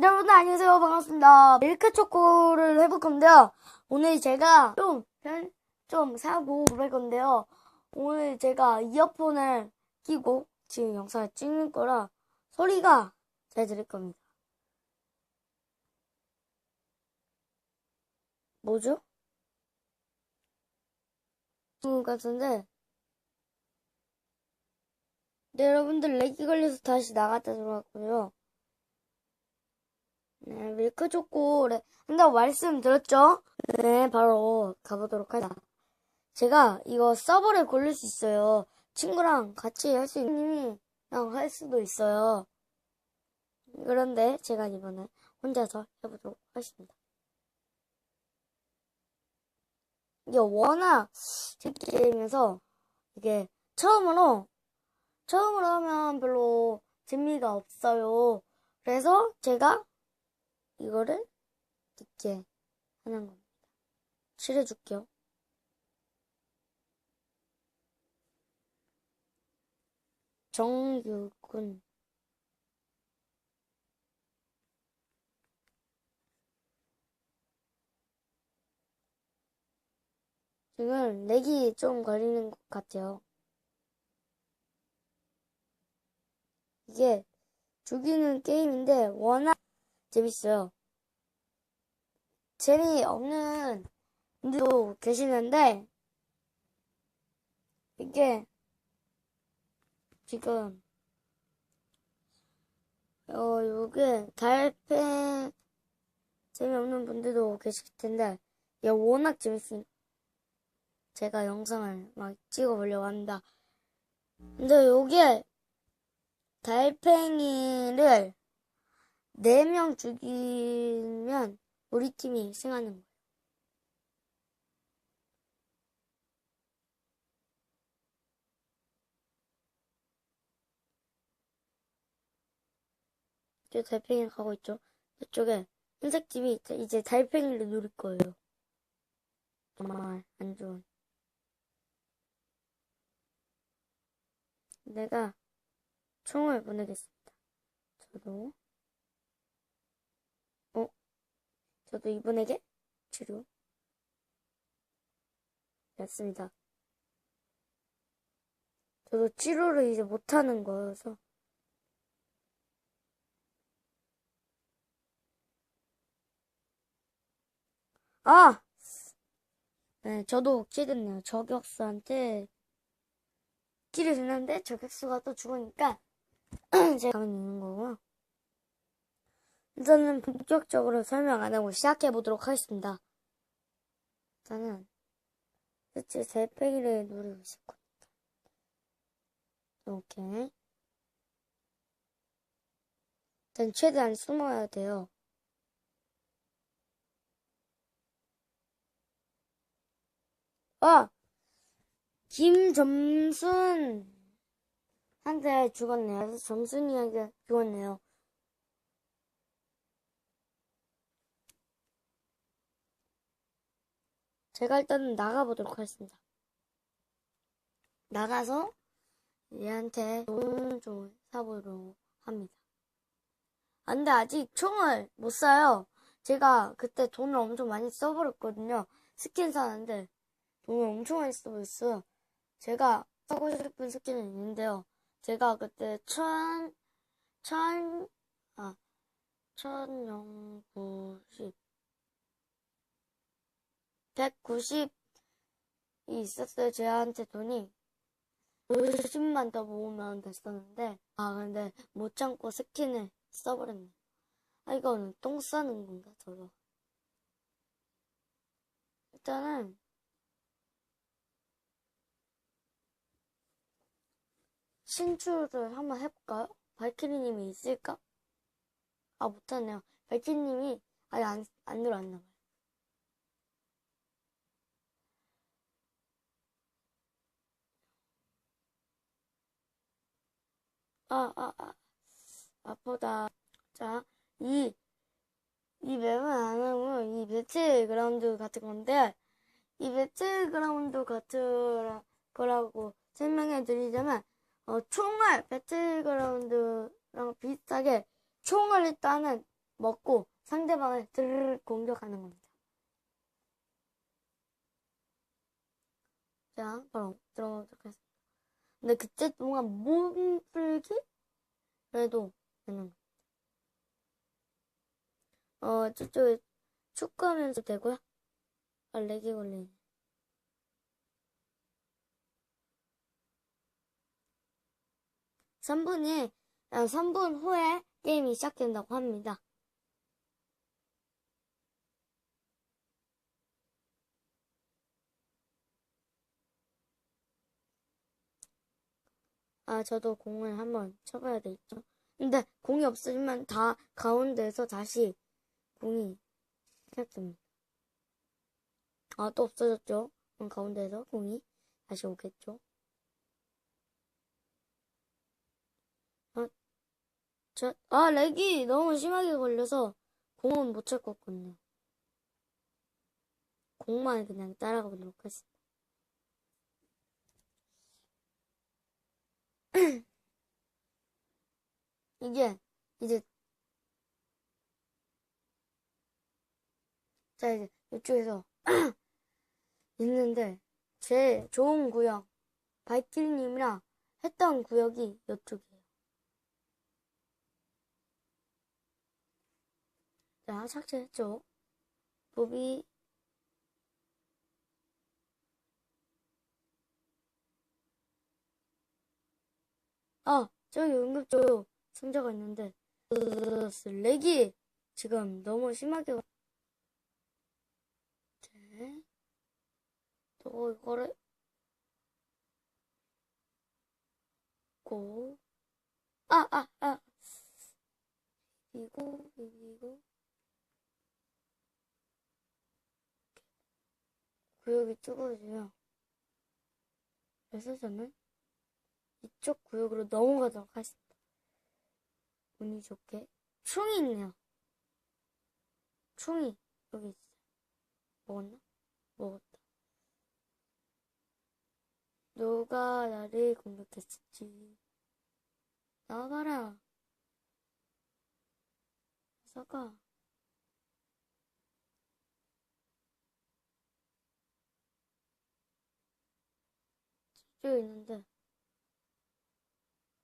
여러분 안녕하세요. 반갑습니다. 밀크 초코를 해볼 건데요. 오늘 제가 좀, 편- 좀 사고 그럴 건데요. 오늘 제가 이어폰을 끼고 지금 영상을 찍는 거라 소리가 잘 들릴 겁니다. 뭐죠? 것 같은데. 네 여러분들 렉이 걸려서 다시 나갔다 들어왔고요 네, 밀크 초코를 한다고 말씀드렸죠? 네, 바로 가보도록 하자. 제가 이거 서버를 고를 수 있어요. 친구랑 같이 할 수 있는 할 수도 있어요. 그런데 제가 이번에 혼자서 해보도록 하겠습니다. 이게 워낙 제 게임에서 이게 처음으로 처음으로 하면 별로 재미가 없어요. 그래서 제가 이거를 늦게 하는 겁니다. 칠해줄게요. 정유군 지금 렉이 좀 걸리는 것 같아요. 이게 죽이는 게임인데 워낙 재밌어요. 재미없는 분들도 계시는데, 이게, 지금, 어, 요게, 달팽, 재미없는 분들도 계실 텐데, 이게 워낙 재밌으니까, 제가 영상을 막 찍어보려고 합니다. 근데 요게, 달팽이를 4명 죽이면 우리 팀이 승하는 거예요. 저 달팽이 가고 있죠. 저쪽에 흰색 팀이 이제 달팽이를 누릴 거예요. 정말 안 좋은. 내가 총을 보내겠습니다. 저도. 어? 저도 이분에게 치료. 됐습니다. 저도 치료를 이제 못하는 거여서. 아! 네, 저도 키됐네요. 저격수한테 키를 줬는데 저격수가 또 죽으니까 제가 가만히 있는 거고요. 일단은 본격적으로 설명 안 하고 시작해 보도록 하겠습니다. 일단은 실제 대패기를 누르고 있을 겁니다. 오케이. 일단 최대한 숨어야 돼요. 아! 김점순 한테 죽었네요. 점순이에게 죽었네요. 제가 일단 나가보도록 하겠습니다. 나가서 얘한테 돈좀 사보도록 합니다. 아, 근데 아직 총을 못 사요. 제가 그때 돈을 엄청 많이 써버렸거든요. 스킨 사는데 돈을 엄청 많이 써버렸어요. 제가 사고 싶은 스킨은 있는데요. 제가 그때 천, 천, 아, 천영구십, 백구십이 있었어요. 제한테 돈이. 50만 더 모으면 됐었는데, 아, 근데 못 참고 스킨을 써버렸네. 아, 이거는 똥 싸는 건가, 저거. 일단은, 신출을 한번 해볼까요? 발키리님이 있을까? 아, 못하네요. 발키리님이 아직 안, 안 들어왔나 봐요. 아, 아, 아, 아프다. 자, 이, 이 맵은 안 하고, 이 배틀그라운드 같은 건데, 이 배틀그라운드 같은 거라고 설명해 드리자면, 어, 총알, 배틀 그라운드랑 비슷하게 총을 일단은 먹고 상대방을 드르르 공격하는 겁니다. 자, 바로 들어가도록 하겠습니다. 근데 그때 동안 몸풀기? 그래도 거. 어, 저쪽에 축구하면서 되고요. 아, 렉이 걸리네. 삼분이 아, 3분 후에 게임이 시작된다고 합니다. 아, 저도 공을 한번 쳐봐야 되겠죠? 근데 공이 없으면 다 가운데에서 다시 공이 시작됩니다. 아, 또 없어졌죠? 그럼 가운데에서 공이 다시 오겠죠? 아, 저, 아, 렉이 너무 심하게 걸려서 공은 못 찰 것 같거든요. 공만 그냥 따라가 보도록 하겠습니다. 이게 이제 자 이제 이쪽에서 있는데 제일 좋은 구역 바이킬님이랑 했던 구역이 이쪽이에요. 자 삭제했죠. 보비 아 저기 응급조요 상자가 있는데 렉이 지금 너무 심하게 네. 또 이거를 고 아, 아, 아. 이거, 이거. 구역이 그래서 저는 이쪽 구역으로 넘어가도록 하겠습니다. 운이 좋게 총이 있네요. 총이 여기 있어요. 먹었나? 먹었다. 누가 나를 공격했을지 나와봐라. 서가 저기 있는데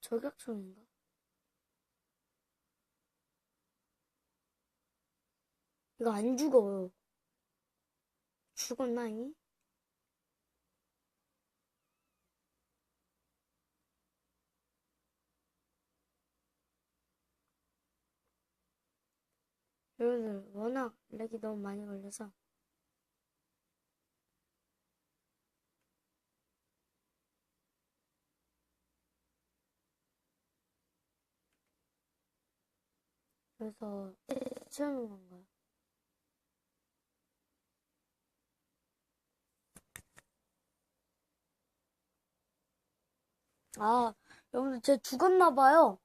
저격총인가? 이거 안 죽어요. 죽었나이? 여러분들 워낙 렉이 너무 많이 걸려서 그래서 채우는 건가요? 아, 여러분들 쟤 죽었나 봐요.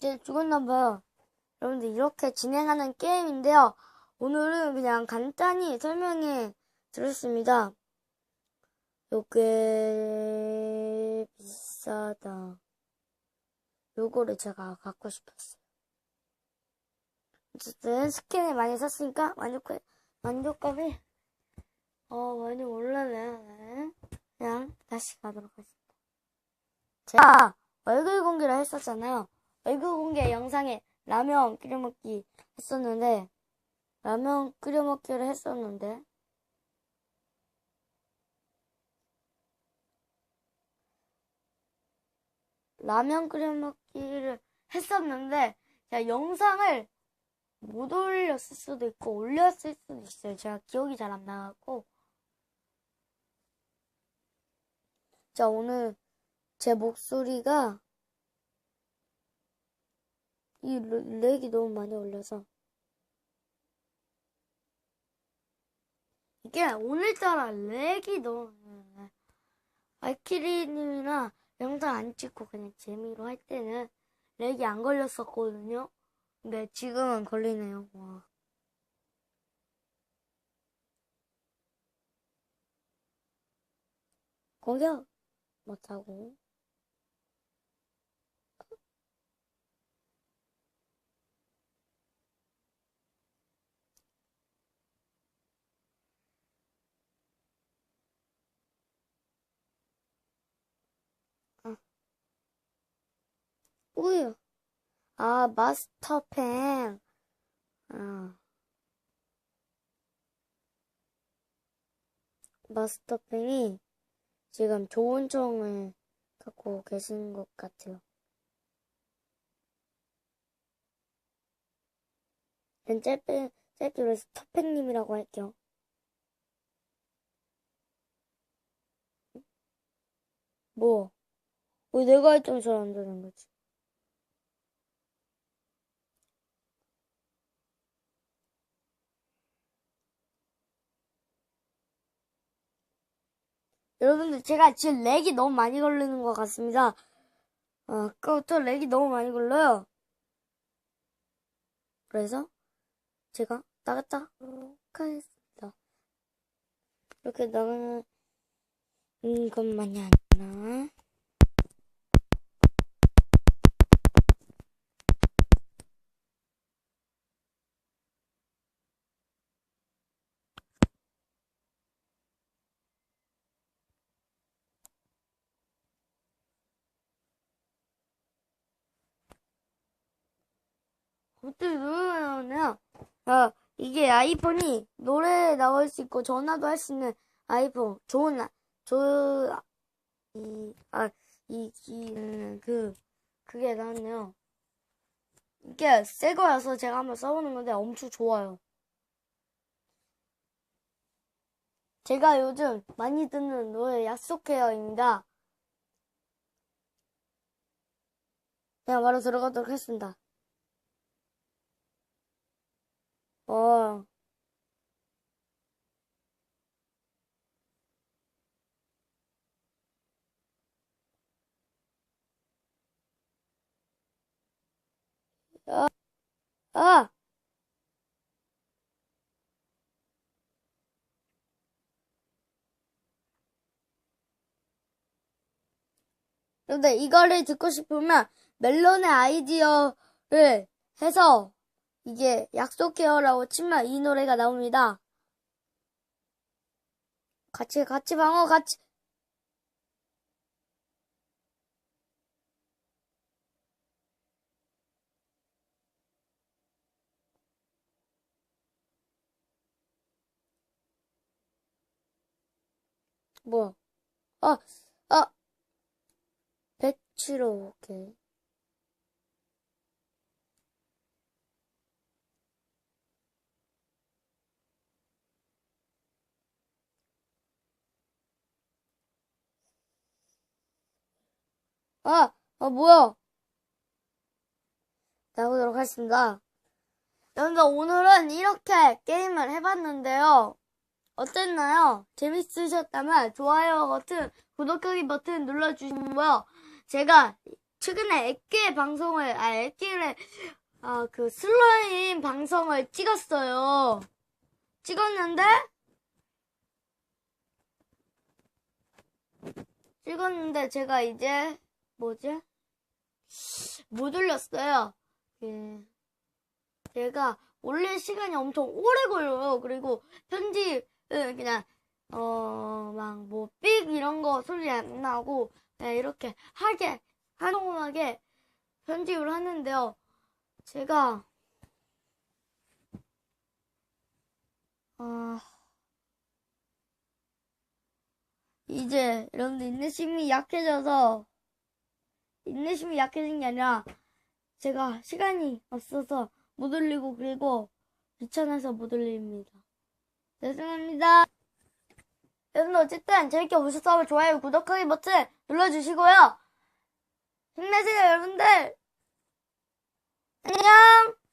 쟤 죽었나 봐요. 여러분들 이렇게 진행하는 게임인데요. 오늘은 그냥 간단히 설명해 드렸습니다. 요게 비싸다. 요거를 제가 갖고 싶었어요. 어쨌든 스킨을 많이 샀으니까 만족해, 만족감이 어 많이 올라네. 네. 그냥 다시 가도록 하겠습니다. 제가 얼굴 공개를 했었잖아요. 얼굴 공개 영상에 라면 끓여 먹기 했었는데 라면 끓여 먹기를 했었는데 라면 끓여 먹기를 했었는데 제가 영상을 못 올렸을 수도 있고 올렸을 수도 있어요. 제가 기억이 잘 안 나갖고. 자 오늘 제 목소리가 이 렉이 너무 많이 올려서. 이게 오늘따라 렉이 너무 알키리님이나 영상 안 찍고 그냥 재미로 할 때는 렉이 안 걸렸었거든요. 근데 지금은 걸리네요. 와. 공격 못하고. 우유. 아, 마스터펜. 아. 마스터펜이 지금 좋은 총을 갖고 계신 것 같아요. 전 짧게, 짧게 스터펜님이라고 할게요. 뭐? 왜 내가 할 때는 잘안 되는 거지? 여러분들 제가 지금 렉이 너무 많이 걸리는 것 같습니다. 어, 아까부터 렉이 너무 많이 걸려요. 그래서 제가 나갔다 하겠습니다. 이렇게 나가는 것만이 아니라 노래가 나오냐? 아, 이게 아이폰이 노래 나올 수 있고 전화도 할 수 있는 아이폰 좋은 아, 좋은 아, 이, 아, 이, 이, 음, 그, 그게 나왔네요. 이게 새 거여서 제가 한번 써보는 건데 엄청 좋아요. 제가 요즘 많이 듣는 노래 약속해요입니다. 그냥 바로 들어가도록 하겠습니다. 어, 아! 근데 이거를 듣고 싶으면 멜론의 아이디어를 해서 이게 약속해요라고 치면 이 노래가 나옵니다. 같이 같이 방어 같이 뭐? 아, 아, 배치로 오케이. 아, 아, 뭐야? 나오도록 하겠습니다. 여러분들, 오늘은 이렇게 게임을 해봤는데요. 어땠나요? 재밌으셨다면 좋아요 버튼, 구독하기 버튼 눌러주시고요. 제가 최근에 액계 방송을, 아, 액계를, 아, 그 슬라임 방송을 찍었어요. 찍었는데, 찍었는데 제가 이제, 뭐지? 못 올렸어요. 예. 제가 올릴 시간이 엄청 오래 걸려요. 그리고 편집은 그냥 어 막 뭐 삑 이런 거 소리 안 나고 그냥 이렇게 하게 한동하게 편집을 하는데요. 제가 아 이제 여러분들 인내심이 약해져서 인내심이 약해진 게 아니라 제가 시간이 없어서 못 올리고 그리고 귀찮아서 못 올립니다. 죄송합니다. 여러분들 어쨌든 재밌게 보셨다면 좋아요, 구독하기 버튼 눌러주시고요. 힘내세요 여러분들. 안녕.